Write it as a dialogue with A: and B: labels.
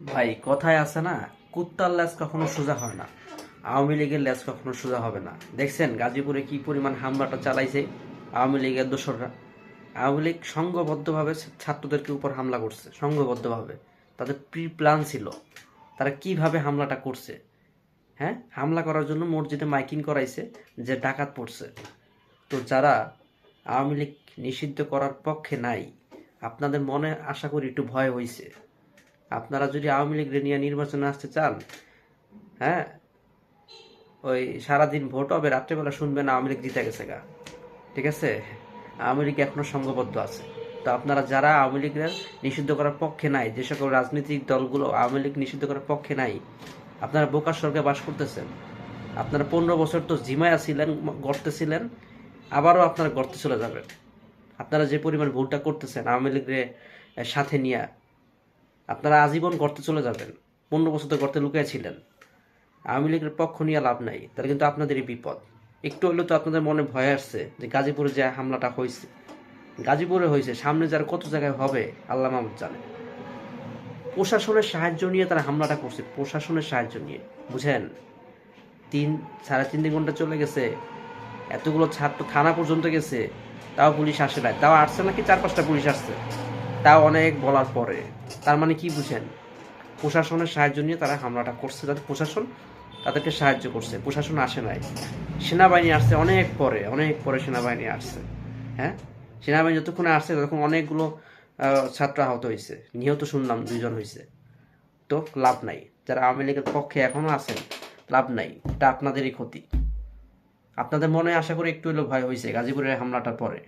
A: ভাই, কথায় আছে না, কুত্তার ল্যাস কখনো সোজা হয় না। আওয়ামী লীগের ল্যাস কখনো সোজা হবে না। দেখছেন গাজীপুরে কি পরিমাণ হামলাটা চালাইছে আওয়ামী লীগের দোসররা? আওয়ামী লীগ সংঘবদ্ধভাবে ছাত্রদেরকে উপর হামলা করছে, সংঘবদ্ধভাবে। তাদের প্রি প্ল্যান ছিল। তারা কীভাবে হামলাটা করছে? হ্যাঁ হামলা করার জন্য মসজিদে মাইকিং করাইছে যে ডাকাত পড়ছে। তো যারা আওয়ামী লীগ নিষিদ্ধ করার পক্ষে নাই, আপনাদের মনে আশা করি একটু ভয় হয়েছে আপনারা যদি আওয়ামী লীগ নিয়ে নির্বাচনে আসতে চান হ্যাঁ ওই সারাদিন ভোট হবে, রাত্রেবেলা শুনবেন আওয়ামী লীগ জিতে গেছে গা। ঠিক আছে? আওয়ামী লীগ এখনও সংঘবদ্ধ আছে। তো আপনারা যারা আওয়ামী লীগের নিষিদ্ধ করার পক্ষে নাই, যে সকল রাজনৈতিক দলগুলো আওয়ামী লীগ নিষিদ্ধ করার পক্ষে নাই, আপনারা বোকার স্বর্গে বাস করতেছেন। আপনারা পনেরো বছর তো জিমায়া ছিলেন গর্তে ছিলেন আবারও আপনারা গর্তে চলে যাবেন। আপনারা যে পরিমাণ ভুলটা করতেছেন আওয়ামী লীগের সাথে নিয়ে আপনারা আজীবন গর্তে চলে যাবেন। পনেরো বছর তো গর্তে লুকিয়ে ছিলেন। আওয়ামী লীগের পক্ষ নিয়ে লাভ নাই। তাহলে কিন্তু আপনাদেরই বিপদ। একটু হলেও তো আপনাদের মনে ভয় আসছে যে গাজীপুরে যে হামলাটা হয়েছে। গাজীপুরে হয়েছে। সামনে যার কত জায়গায় হবে, আল্লাহ মাহমুদ জানে। প্রশাসনের সাহায্য নিয়ে তারা হামলাটা করছে। প্রশাসনের সাহায্য নিয়ে। বুঝেন? তিন, সাড়ে তিন ঘণ্টা চলে গেছে। এতগুলো ছাত্র থানা পর্যন্ত গেছে। তাও পুলিশ আসে নাই। তাও আসছে নাকি চার পাঁচটা পুলিশ আসছে। তাও অনেক বলার পরে। তার মানে কি বুঝেন? প্রশাসনের সাহায্য নিয়ে তারা হামলাটা করছে। যাতে প্রশাসন তাদেরকে সাহায্য করছে। প্রশাসন আসে নাই। সেনাবাহিনী আসছে অনেক পরে অনেক পরে সেনাবাহিনী আসছে। হ্যাঁ? সেনাবাহিনী যতক্ষণে আসছে, ততক্ষণ অনেকগুলো ছাত্র আহত হয়েছে। নিহত শুনলাম দুইজন হয়েছে। তো লাভ নাই। যারা আওয়ামী লীগের পক্ষে এখনও আছেন, লাভ নাই। এটা আপনাদেরই ক্ষতি। আপনাদের মনে আশা করি একটু হলেও ভয় হয়েছে গাজীপুরের হামলাটার পরে।